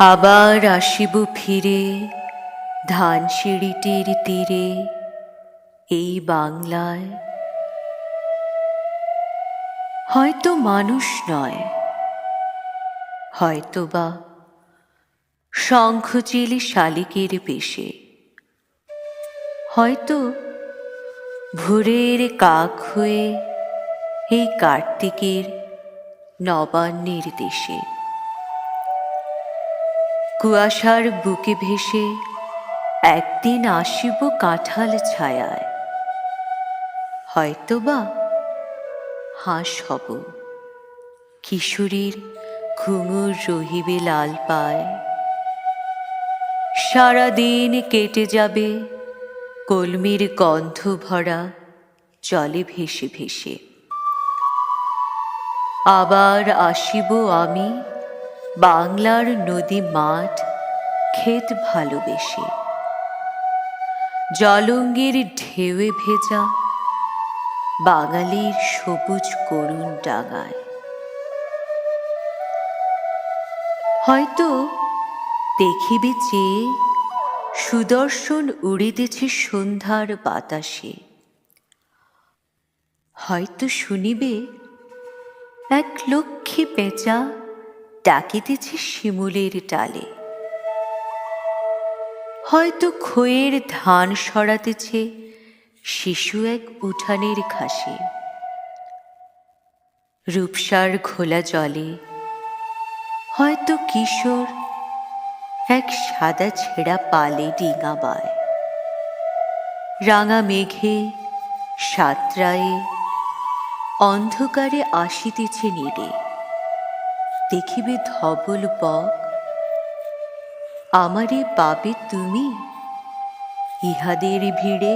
আবার আসিব ফিরে ধান সিঁড়িটির তীরে এই বাংলায় হয়তো মানুষ নয় হয়তো বা শঙ্খচিল শালিকের পেশে। হয়তো ভোরের কাক হয়ে এই কার্তিকের নবান্নের দেশে। কুয়াশার বুকে ভেসে একদিন আসিব কাঁঠাল ছায়ায়। হয়তোবা হাঁস হব। কিশোরীর ঘুঙুর রহিবে লাল পায়। সারাদিন কেটে যাবে কলমির গন্ধ ভরা, জলে ভেসে ভেসে। আবার আসিব আমি বাংলার নদী মাঠ ক্ষেত ভালোবেসে। জলঙ্গির ঢেউয়ে ভেজা বাঙালির সবুজ করুণ ডাঙায়। হয়তো দেখিবে যে সুদর্শন উড়িতেছে সন্ধ্যার বাতাসে। হয়তো শুনিবে এক লক্ষ্মী পেঁচা ডাকিতেছে শিমুলের ডালে। হয়তো খোয়ের ধান সরাতেছে শিশু এক উঠানের ঘাসে। রূপসার ঘোলা জলে হয়তো কিশোর এক সাদা ছেঁড়া পালে ডিঙাবায় রাঙা মেঘে সাতরায়ে অন্ধকারে আসিতেছে নিরে দেখিবে ধবল বক। আমারে পাবে তুমি ইহাদের ভিড়ে